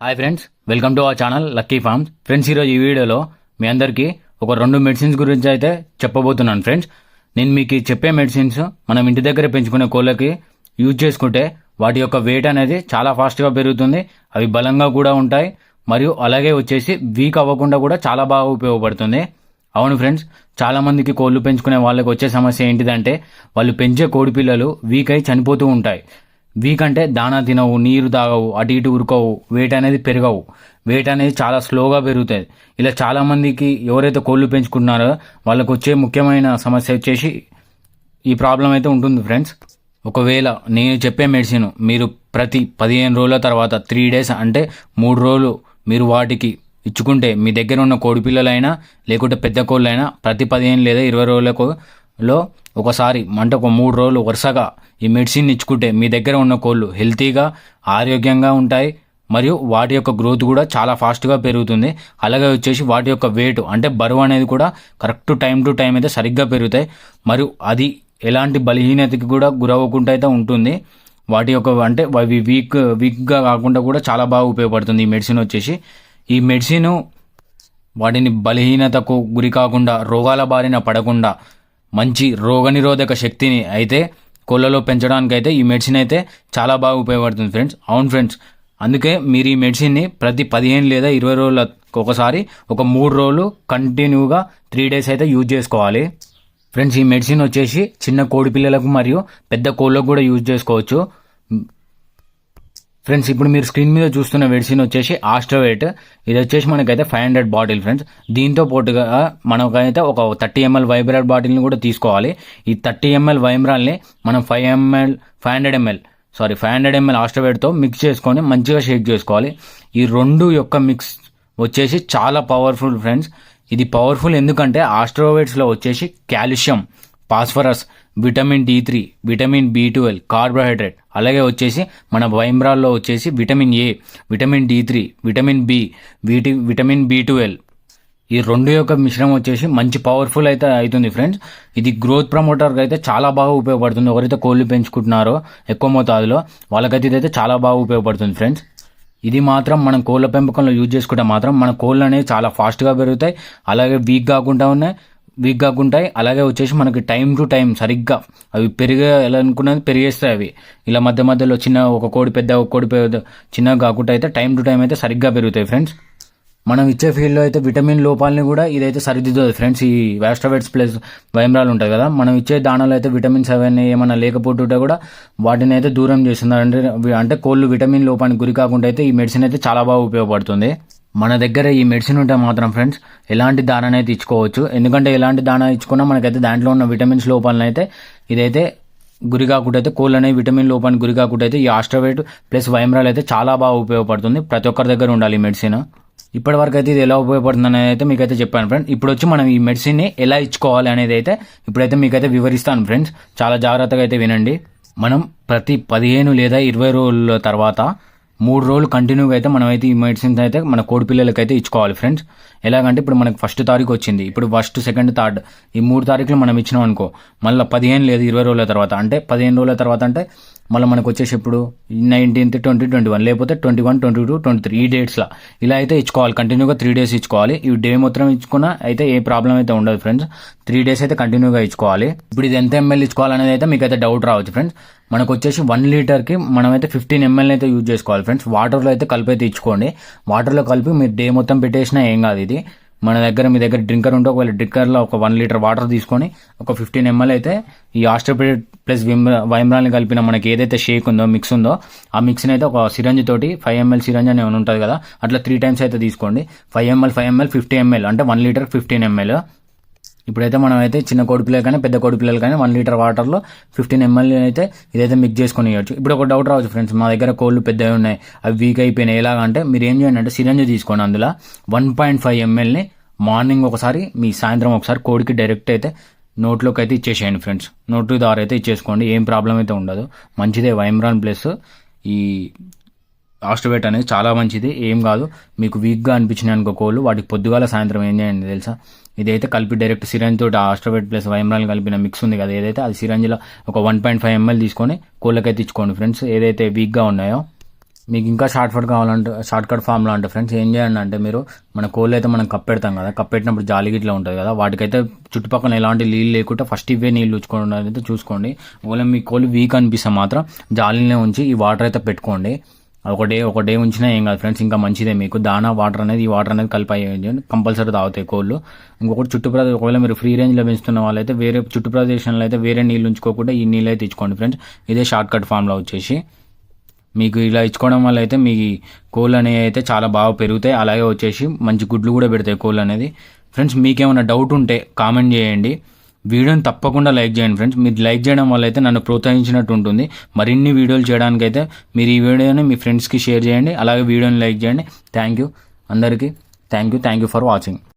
Hi friends welcome to our channel lucky farms friends ఈరోజు ఈ వీడియోలో మీ అందరికీ ఒక రెండు మెడిసిన్స్ గురించి అయితే చెప్పబోతున్నాను ఫ్రెండ్స్ నేను మీకు చెప్పే మెడిసిన్స్ మనం ఇంటి దగ్గర పెంచుకునే కోళ్ళకి యూజ్ చేసుకుంటే వాటి యొక్క వెయిట్ అనేది చాలా ఫాస్ట్గా పెరుగుతుంది అవి బలంగా కూడా ఉంటాయి మరియు అలాగే వచ్చేసి వీక్ అవ్వకుండా కూడా చాలా బాగా ఉపయోగపడుతుంది. అవును ఫ్రెండ్స్ చాలామందికి కోళ్ళు పెంచుకునే వాళ్ళకి వచ్చే సమస్య ఏంటిదంటే వాళ్ళు పెంచే కోడి పిల్లలు వీక్ అయి చనిపోతూ ఉంటాయి. వీక్ అంటే దానా తినవు నీరు తాగవు అటు ఇటు ఉరకవు వెయిట్ అనేది పెరగవు. వెయిట్ అనేది చాలా స్లోగా పెరుగుతుంది ఇలా చాలామందికి ఎవరైతే కోళ్ళు పెంచుకుంటున్నారో వాళ్ళకు వచ్చే ముఖ్యమైన సమస్య వచ్చేసి ఈ ప్రాబ్లం అయితే ఉంటుంది ఫ్రెండ్స్. ఒకవేళ నేను చెప్పే మెడిసిన్ మీరు ప్రతి పదిహేను రోజుల తర్వాత త్రీ డేస్ అంటే మూడు రోజులు మీరు వాటికి ఇచ్చుకుంటే మీ దగ్గర ఉన్న కోడిపిల్లలైనా లేకుంటే పెద్ద కోళ్ళైనా ప్రతి పదిహేను లేదా ఇరవై రోజులకు లో ఒకసారి అంటే ఒక మూడు రోజులు వరుసగా ఈ మెడిసిన్ ఇచ్చుకుంటే మీ దగ్గర ఉన్న కోళ్ళు హెల్తీగా ఆరోగ్యంగా ఉంటాయి. మరియు వాటి యొక్క గ్రోత్ కూడా చాలా ఫాస్ట్గా పెరుగుతుంది. అలాగే వచ్చేసి వాటి యొక్క వెయిట్ అంటే బరువు అనేది కూడా కరెక్ట్ టైం టు టైం అయితే సరిగ్గా పెరుగుతాయి. మరియు అది ఎలాంటి బలహీనతకి కూడా గురవ్వకుండా అయితే ఉంటుంది. వాటి యొక్క అంటే అవి వీక్ వీక్గా కాకుండా కూడా చాలా బాగా ఉపయోగపడుతుంది ఈ మెడిసిన్ వచ్చేసి. ఈ మెడిసిన్ వాటిని బలహీనతకు గురి కాకుండా రోగాల బారిన పడకుండా మంచి రోగనిరోధక శక్తిని అయితే కోళ్ళలో పెంచడానికి అయితే ఈ మెడిసిన్ అయితే చాలా బాగా ఉపయోగపడుతుంది ఫ్రెండ్స్ అవును ఫ్రెండ్స్ అందుకే మీరు ఈ మెడిసిన్ని ప్రతి పదిహేను లేదా ఇరవై రోజులకు ఒకసారి ఒక మూడు రోజులు కంటిన్యూగా త్రీ డేస్ అయితే యూజ్ చేసుకోవాలి. ఫ్రెండ్స్ ఈ మెడిసిన్ వచ్చేసి చిన్న కోడి పిల్లలకు మరియు పెద్ద కోళ్ళకు కూడా యూజ్ చేసుకోవచ్చు. ఫ్రెండ్స్ ఇప్పుడు మీరు స్క్రీన్ మీద చూస్తున్న మెడిసిన్ వచ్చేసి ఆస్ట్రోవేట్ ఇది వచ్చేసి మనకైతే ఫైవ్ హండ్రెడ్ బాటిల్ ఫ్రెండ్స్ దీంతో పాటుగా మనకైతే ఒక థర్టీ ఎంఎల్ వైబ్రాల్ బాటిల్ని కూడా తీసుకోవాలి. ఈ థర్టీ ఎంఎల్ వైబ్రాల్ని మనం five ML five hundred ML sorry five hundred ML ఆస్ట్రోవేట్తో mix చేసుకొని మంచిగా షేక్ చేసుకోవాలి. ఈ రెండు యొక్క మిక్స్ వచ్చేసి చాలా పవర్ఫుల్ ఫ్రెండ్స్ ఇది పవర్ఫుల్ ఎందుకంటే ఆస్ట్రోవేట్స్లో వచ్చేసి calcium phosphorus vitamin D three vitamin B twelve carbohydrate. అలాగే వచ్చేసి మన వైమ్రాల్లో వచ్చేసి vitamin A vitamin D three vitamin B వీటి విటమిన్ బి ట్వెల్వ్. ఈ రెండు యొక్క మిశ్రమం వచ్చేసి మంచి పవర్ఫుల్ అయితే అవుతుంది ఫ్రెండ్స్. ఇది గ్రోత్ ప్రమోటర్కి అయితే చాలా బాగా ఉపయోగపడుతుంది. ఎవరైతే కోళ్ళు పెంచుకుంటున్నారో ఎక్కువ మోతాదులో వాళ్ళకైతే ఇదైతే చాలా బాగా ఉపయోగపడుతుంది ఫ్రెండ్స్. ఇది మాత్రం మనం కోళ్ళ పెంపకంలో యూజ్ చేసుకుంటే మాత్రం మన కోళ్ళు అనేవి చాలా ఫాస్ట్గా పెరుగుతాయి. అలాగే వీక్ కాకుండా ఉన్నాయి. వీక్ కాకుంటాయి అలాగే వచ్చేసి మనకి టైం టు టైం సరిగ్గా అవి పెరిగే ఎలా అనుకున్నది పెరిగేస్తాయి అవి. ఇలా మధ్య మధ్యలో చిన్న ఒక కోడి పెద్ద ఒక కోడి పెద్ద చిన్నగా కాకుండా అయితే టైం టు టైం అయితే సరిగ్గా పెరుగుతాయి ఫ్రెండ్స్ మనం ఇచ్చే ఫీల్డ్లో అయితే విటమిన్ లోపాలని కూడా ఇదైతే సరిదిద్దుతుంది ఫ్రెండ్స్ ఈ వ్యాస్ట్రావెట్స్ ప్లస్ వైమ్రాలు ఉంటాయి కదా. మనం ఇచ్చే దానాలు అయితే విటమిన్స్ అవన్నీ ఏమైనా లేకపోతుంటే కూడా వాటిని అయితే దూరం చేస్తుంది అంటే అంటే కోళ్ళు విటమిన్ లోపానికి గురి కాకుండా అయితే ఈ మెడిసిన్ అయితే చాలా బాగా ఉపయోగపడుతుంది. మన దగ్గర ఈ మెడిసిన్ ఉంటే మాత్రం ఫ్రెండ్స్ ఎలాంటి దానాన్ని అయితే ఇచ్చుకోవచ్చు ఎందుకంటే ఎలాంటి దానా ఇచ్చుకున్నా మనకైతే దాంట్లో ఉన్న విటమిన్స్ లోపాలను అయితే ఇదైతే గురి కాకుండా అయితే కోళ్ళు అనేవి విటమిన్ లోపానికి గురి కాకుండా అయితే ఈ ఆస్ట్రవేట్ ప్లస్ వైమ్రాల్ అయితే చాలా బాగా ఉపయోగపడుతుంది. ప్రతి ఒక్కరి దగ్గర ఉండాలి ఈ మెడిసిన్ ఇప్పటి వరకు అయితే ఇది ఎలా ఉపయోగపడుతుంది అనేది అయితే మీకైతే చెప్పాను ఫ్రెండ్ ఇప్పుడు వచ్చి మనం ఈ మెడిసిన్ని ఎలా ఇచ్చుకోవాలి అనేది అయితే ఇప్పుడైతే మీకైతే వివరిస్తాను ఫ్రెండ్స్ చాలా జాగ్రత్తగా అయితే వినండి. మనం ప్రతి పదిహేను లేదా ఇరవై రోజుల తర్వాత మూడు రోజులు కంటిన్యూగా అయితే మనమైతే ఈ మెడిసిన్స్ అయితే మన కోడి పిల్లలకి అయితే ఇచ్చుకోవాలి ఫ్రెండ్స్ ఎలాగంటే ఇప్పుడు మనకు ఫస్ట్ తారీఖు వచ్చింది. ఇప్పుడు ఫస్ట్ సెకండ్ థర్డ్ ఈ మూడు తారీఖులు మనం ఇచ్చినాం అనుకో మళ్ళీ పదిహేను లేదు ఇరవై రోజుల తర్వాత. అంటే పదిహేను రోజుల తర్వాత అంటే మళ్ళీ మనకు వచ్చేసి ఇప్పుడు నైన్టీన్త్ ట్వంటీ ట్వంటీ వన్ లేకపోతే twenty one twenty two twenty three ఈ డేట్స్లో. ఇలా అయితే ఇచ్చుకోవాలి. కంటిన్యూగా త్రీ డేస్ ఇచ్చుకోవాలి. ఈ డే మొత్తం ఇచ్చుకున్నా అయితే ఏ ప్రాబ్లం అయితే ఉండదు ఫ్రెండ్స్ త్రీ డేస్ అయితే కంటిన్యూగా ఇచ్చుకోవాలి. ఇప్పుడు ఇది ఎంత ఎంఎల్ ఇచ్చుకోవాలనేది అయితే మీకు అయితే డౌట్ రావచ్చు ఫ్రెండ్స్ మనకు వచ్చేసి వన్ లీటర్కి మనమైతే ఫిఫ్టీన్ ఎంఎల్ అయితే యూజ్ చేసుకోవాలి ఫ్రెండ్స్ వాటర్లో అయితే కలిపి అయితే ఇచ్చుకోండి. వాటర్లో కలిపి మీరు డే మొత్తం పెట్టేసినా ఏం కాదు ఇది. మన దగ్గర మీ దగ్గర డ్రింకర్ ఉంటే ఒకవేళ డ్రింకర్లో ఒక వన్ లీటర్ వాటర్ తీసుకొని ఒక ఫిఫ్టీన్ ఎంఎల్ అయితే ఈ ఆస్ట్రోపిడ్ ప్లస్ విమ్ వైమ్రాల్ని కలిపిన మనకి ఏదైతే షేక్ ఉందో మిక్స్ ఉందో ఆ మిక్స్ని అయితే ఒక సిరంజ్ తోటి ఫైవ్ ఎంఎల్ సిరంజ్ అని ఉంటుంది కదా అట్లా త్రీ టైమ్స్ అయితే తీసుకోండి. Five ML five ML fifty ML అంటే వన్ లీటర్ ఫిఫ్టీన్ ఎంఎల్. ఇప్పుడైతే మనం అయితే చిన్న కోడి పిల్లలు కానీ పెద్ద కోడి పిల్లలు కానీ వన్ లీటర్ వాటర్లో ఫిఫ్టీన్ ఎంఎల్ అయితే ఇదైతే మిక్స్ చేసుకొని ఇవ్వచ్చు. ఇప్పుడు ఒక డౌట్ రావచ్చు ఫ్రెండ్స్ మా దగ్గర కోళ్ళు పెద్దవి ఉన్నాయి అవి వీక్ అయిపోయినాయి. ఎలాగంటే మీరు ఏం చేయండి అంటే సిరంజ్ తీసుకోండి అందులో. వన్ పాయింట్ ఫైవ్ ఎంఎల్ని మార్నింగ్ ఒకసారి మీ సాయంత్రం ఒకసారి కోడికి డైరెక్ట్ అయితే నోట్లోకి అయితే ఇచ్చేసేయండి ఫ్రెండ్స్ నోటు ద్వారా అయితే ఇచ్చేసుకోండి. ఏం ప్రాబ్లం అయితే ఉండదు. మంచిదే. వైమ్రాన్ ప్లస్ ఈ ఆస్ట్రోవేట్ అనేది చాలా మంచిది. ఏం కాదు మీకు వీక్గా అనిపించినాయి అనుకో కోళ్ళు వాటికి పొద్దుగాల సాయంత్రం ఏం చేయండి తెలుసా? ఇదైతే కలిపి డైరెక్ట్ సిరంజ్ తోటి ఆస్ట్రోవేట్ ప్లస్ వైమ్రాల్ కలిపిన మిక్స్ ఉంది కదా ఏదైతే అది సిరంజ్లో ఒక వన్ పాయింట్ ఫైవ్ ఎంఎల్ తీసుకొని కోళ్ళకైతే ఇచ్చుకోండి ఫ్రెండ్స్ ఏదైతే వీక్గా ఉన్నాయో మీకు ఇంకా షార్ట్ కట్ కావాలంటే షార్ట్ కట్ ఫామ్లో అంటే ఫ్రెండ్స్ ఏం చేయండి అంటే మీరు మన కోళ్ళు అయితే మనం కప్పెడతాం కదా కప్పెట్టినప్పుడు జాలి గిట్లా ఉంటుంది కదా వాటికైతే చుట్టుపక్కల ఎలాంటి నీళ్ళు లేకుండా ఫస్ట్ ఇవే నీళ్ళు ఉంచుకోవడం అయితే చూసుకోండి. ఒకవేళ మీ కోళ్ళు వీక్ అనిపిస్తే మాత్రం జాలీనే ఉంచి ఈ వాటర్ అయితే పెట్టుకోండి. ఒక డే ఒక డే ఉంచినా ఏం కాదు ఫ్రెండ్స్ ఇంకా మంచిదే. మీకు దానా వాటర్ అనేది ఈ వాటర్ అనేది కలిపి కంపల్సరీ తాగుతాయి కోళ్ళు. ఇంకొకటి చుట్టూ ప్రదేశం ఒకవేళ మీరు ఫ్రీ రేంజ్లో పెంచుతున్న వాళ్ళైతే వేరే చుట్టు ప్రదేశంలో అయితే వేరే నీళ్ళు ఉంచుకోకుండా ఈ నీళ్ళు అయితే ఇచ్చుకోండి ఫ్రెండ్స్ ఇదే షార్ట్ కట్ ఫామ్లో వచ్చేసి. మీకు ఇలా ఇచ్చుకోవడం వల్ల అయితే మీ కోళ్ళు అనేవి అయితే చాలా బాగా పెరుగుతాయి. అలాగే వచ్చేసి మంచి గుడ్లు కూడా పెడతాయి కోళ్ళు అనేది. ఫ్రెండ్స్ మీకేమైనా డౌట్ ఉంటే కామెంట్ చేయండి. వీడియోని తప్పకుండా లైక్ చేయండి ఫ్రెండ్స్. మీరు లైక్ చేయడం వల్ల అయితే నన్ను ప్రోత్సహించినట్టు ఉంటుంది. మరిన్ని వీడియోలు చేయడానికైతే మీరు ఈ వీడియోని మీ ఫ్రెండ్స్కి షేర్ చేయండి. అలాగే వీడియోని లైక్ చేయండి. Thank you. అందరికీ thank you. Thank you for watching.